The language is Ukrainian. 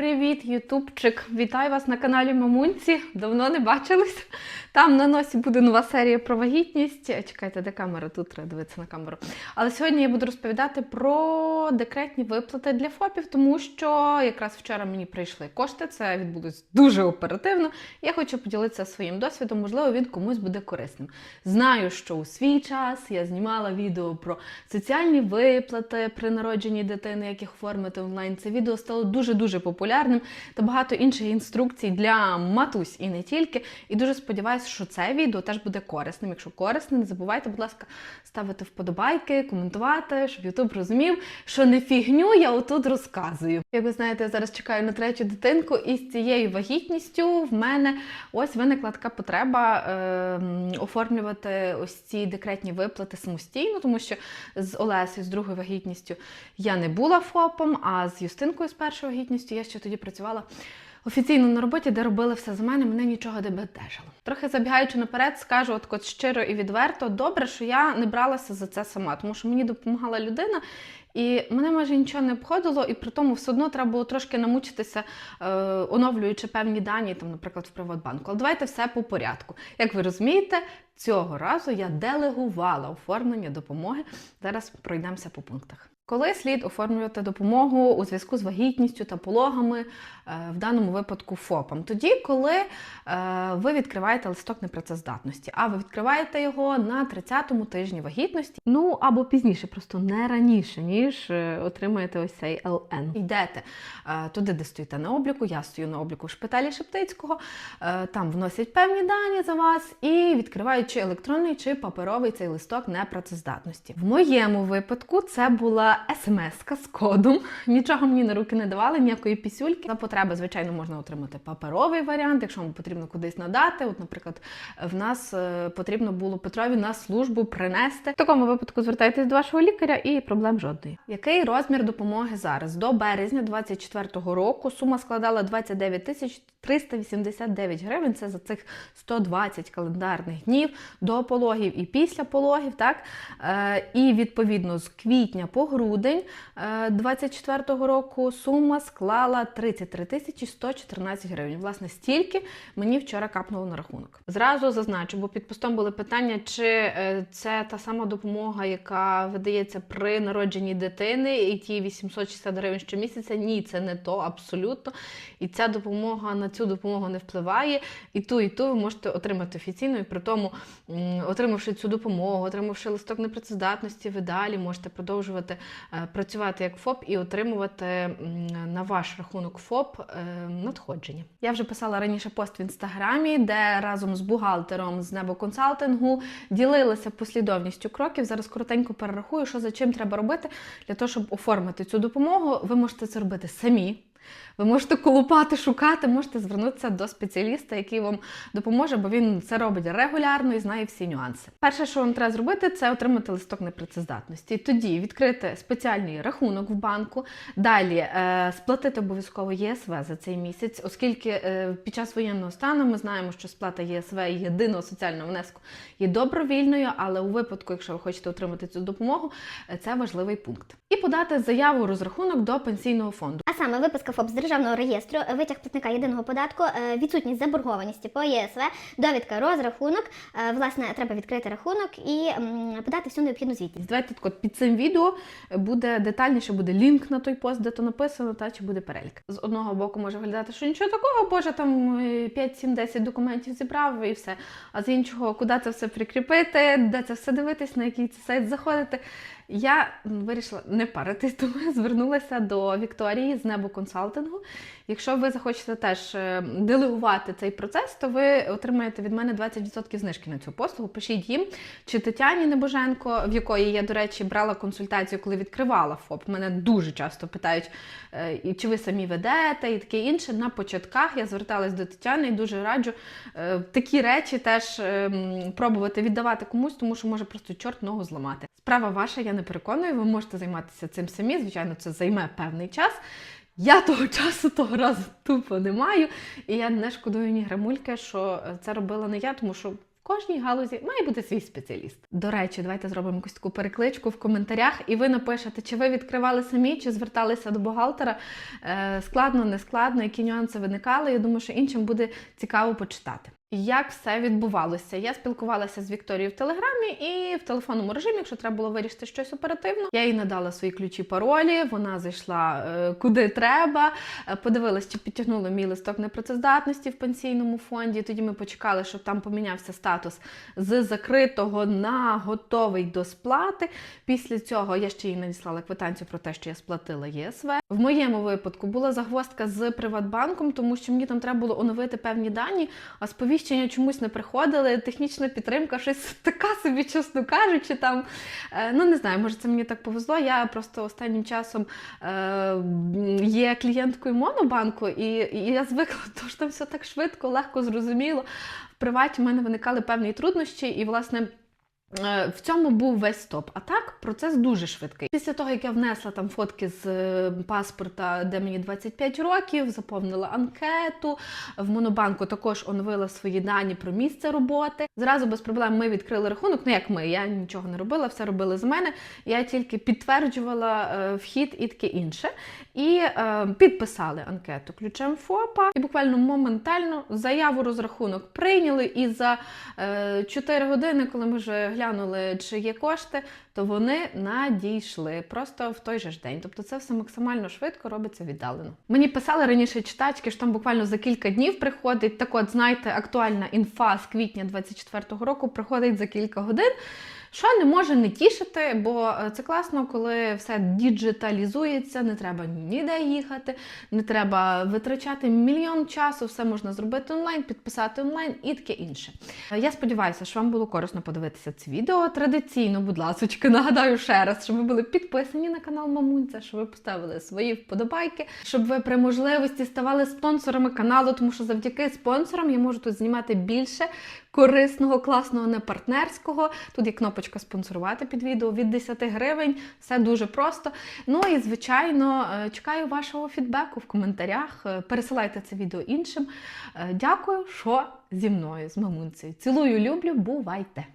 Привіт, ютубчик! Вітаю вас на каналі Мамунці. Давно не бачились. Там на носі буде нова серія про вагітність. Чекайте, де камера? Тут треба дивитися на камеру. Але сьогодні я буду розповідати про декретні виплати для ФОПів, тому що якраз вчора мені прийшли кошти. Це відбулось дуже оперативно. Я хочу поділитися своїм досвідом, можливо, він комусь буде корисним. Знаю, що у свій час я знімала відео про соціальні виплати при народженні дитини, як їх оформити онлайн. Це відео стало дуже-дуже популярним та багато інших інструкцій для матусь і не тільки. І дуже сподіваюся, що це відео теж буде корисним. Якщо корисне, не забувайте, будь ласка, ставити вподобайки, коментувати, щоб Ютуб розумів, що не фігню я отут розказую. Як ви знаєте, я зараз чекаю на третю дитинку, і з цією вагітністю в мене ось виникла така потреба е, оформлювати ось ці декретні виплати самостійно, тому що з Олесею, з другою вагітністю, я не була ФОПом, а з Юстинкою з першою вагітністю я ще тоді працювала. Офіційно на роботі, де робили все за мене, мене нічого не бентежило. Трохи забігаючи наперед, скажу от, от щиро і відверто, добре, що я не бралася за це сама, тому що мені допомагала людина, і мене майже нічого не обходило, і при тому все одно треба було трошки намучитися, е, оновлюючи певні дані, там, наприклад, в Приватбанку. Але давайте все по порядку. Як ви розумієте, цього разу я делегувала оформлення допомоги. Зараз пройдемося по пунктах. Коли слід оформлювати допомогу у зв'язку з вагітністю та пологами, е, в даному випадку ФОПам? Тоді, коли е, ви відкриваєте листок непрацездатності, а ви відкриваєте його на 30-му тижні вагітності, ну або пізніше, просто не раніше, ніж е, отримаєте ось цей ЛН. Йдете туди, де стоїте на обліку. Я стою на обліку в шпиталі Шептицького, там вносять певні дані за вас і відкривають чи електронний чи паперовий цей листок непрацездатності. В моєму випадку це була смс з кодом. Нічого мені на руки не давали, ніякої пісюльки. За потреби, звичайно, можна отримати паперовий варіант, якщо вам потрібно кудись надати. От, наприклад, в нас е, потрібно було Петрові на службу принести. В такому випадку звертайтесь до вашого лікаря і проблем жодної. Який розмір допомоги зараз? До березня 2024 року сума складала 29 тисяч 389 гривень. Це за цих 120 календарних днів до пологів і після пологів. Так? Е, і відповідно з квітня по грудень 2024 року сума склала 33 тисячі 114 гривень. Власне, стільки мені вчора капнуло на рахунок. Зразу зазначу, бо під постом були питання, чи е, це та сама допомога, яка видається при народженні дитини, і ті 860 гривень щомісяця. Ні, це не то абсолютно. І ця допомога на цю допомогу не впливає. І ту, і ту ви можете отримати офіційно, і при тому, отримавши цю допомогу, отримавши листок непрацездатності, ви далі можете продовжувати е, працювати як ФОП і отримувати на ваш рахунок ФОП е, надходження. Я вже писала раніше пост в інстаграмі, де разом з бухгалтером з Небо консалтингу ділилася послідовністю кроків. Зараз коротенько перерахую, що за чим треба робити для того, щоб оформити цю допомогу. Ви можете це робити самі. Ви можете колупати, шукати, можете звернутися до спеціаліста, який вам допоможе, бо він це робить регулярно і знає всі нюанси. Перше, що вам треба зробити, це отримати листок непрацездатності. Тоді відкрити спеціальний рахунок в банку, далі е, сплатити обов'язково ЄСВ за цей місяць, оскільки е, під час воєнного стану ми знаємо, що сплата ЄСВ єдиного соціального внеску є добровільною, але у випадку, якщо ви хочете отримати цю допомогу, е, це важливий пункт. І подати заяву розрахунок до пенсійного фонду. А саме виписка ФОП з державного реєстру, витяг платника єдиного податку, е, відсутність заборгованості по ЄСВ, довідка розрахунок. Е, Власне, треба відкрити рахунок і подати всю необхідну звітність. Давайте так от під цим відео буде детальніше буде лінк на той пост, де то написано, та чи буде перелік. З одного боку може виглядати, що нічого такого, боже, там е, 5, 7, 10 документів зібрав і все. А з іншого, куди це все прикріпити, де це все дивитись, на який це сайт заходити. Я вирішила не паритись, тому звернулася до Вікторії з Небо консалтингу. Якщо ви захочете теж е, делегувати цей процес, то ви отримаєте від мене 20% знижки на цю послугу. Пишіть їм чи Тетяні Небоженко, в якої я, до речі, брала консультацію, коли відкривала ФОП. Мене дуже часто питають, е, чи ви самі ведете, і таке інше. На початках я зверталась до Тетяни і дуже раджу е, такі речі теж е, пробувати віддавати комусь, тому що може просто чорт ногу зламати. Справа ваша, я не переконую, ви можете займатися цим самі. Звичайно, це займе певний час. Я того часу того разу тупо не маю, і я не шкодую ні грамульки, що це робила не я, тому що кожній галузі має бути свій спеціаліст. До речі, давайте зробимо якусь таку перекличку в коментарях, і ви напишете, чи ви відкривали самі, чи зверталися до бухгалтера. Е, складно, не складно, які нюанси виникали. Я думаю, що іншим буде цікаво почитати. Як все відбувалося? Я спілкувалася з Вікторією в телеграмі і в телефонному режимі, якщо треба було вирішити щось оперативно. Я їй надала свої ключі паролі. Вона зайшла е, куди треба. е, Подивилась, чи підтягнули мій листок непрацездатності в пенсійному фонді. Тоді ми почекали, щоб там помінявся статус з закритого на готовий до сплати. Після цього я ще їй надіслала квитанцію про те, що я сплатила ЄСВ. В моєму випадку була загвоздка з Приватбанком, тому що мені там треба було оновити певні дані, а сповіщення чомусь не приходили. Технічна підтримка, щось така собі, чесно кажучи, там Е, ну не знаю, може це мені так повезло. Я просто останнім часом е, є клієнткою Монобанку, і, і я звикла, то що там все так швидко, легко, зрозуміло. В приваті в мене виникали певні труднощі, і власне. Е, В цьому був весь стоп. А так процес дуже швидкий. Після того, як я внесла там фотки з е, паспорта, де мені 25 років, заповнила анкету. В Монобанку також оновила свої дані про місце роботи. Зразу без проблем ми відкрили рахунок. Ну як ми, я нічого не робила, все робили з мене. Я тільки підтверджувала е, вхід і таке інше. І е, підписали анкету ключем ФОПа. І буквально моментально заяву розрахунок прийняли. І за е, 4 години, коли ми вже глянули, чи є кошти, то вони надійшли просто в той же ж день. Тобто це все максимально швидко робиться віддалено. Мені писали раніше читачки, що там буквально за кілька днів приходить. Так от, знаєте, актуальна інфа з квітня 24-го року приходить за кілька годин. Що не може не тішити, бо е, це класно, коли все діджиталізується, не треба ніде їхати, не треба витрачати мільйон часу, все можна зробити онлайн, підписати онлайн і таке інше. Е, Я сподіваюся, що вам було корисно подивитися це відео. Традиційно, будь ласка, нагадаю ще раз, щоб ви були підписані на канал Мамунця, щоб ви поставили свої вподобайки, щоб ви при можливості ставали спонсорами каналу, тому що завдяки спонсорам я можу тут знімати більше корисного, класного, не партнерського. Тут є кнопочка спонсорувати під відео від 10 гривень. Все дуже просто. Ну і звичайно, е, чекаю вашого фідбеку в коментарях. Е, Пересилайте це відео іншим. Е, Дякую, що зі мною, з мамунцею. Цілую, люблю, бувайте!